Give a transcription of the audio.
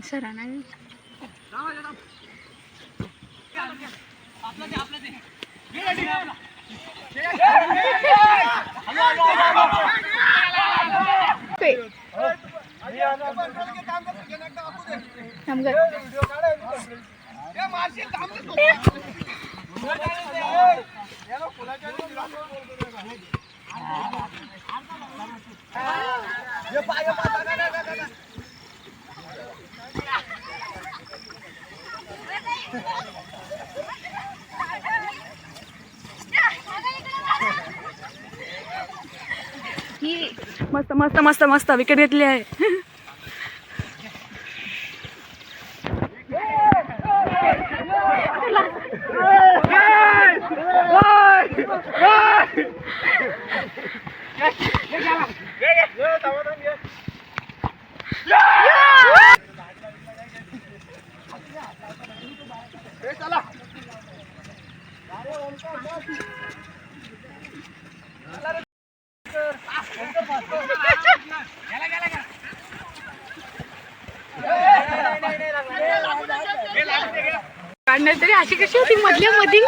सरांना थांब गं. ही मस्त मस्त मस्त मस्त विकेट घेतली आहे. काढणार तरी अशी कशी होती मधल्या मध्ये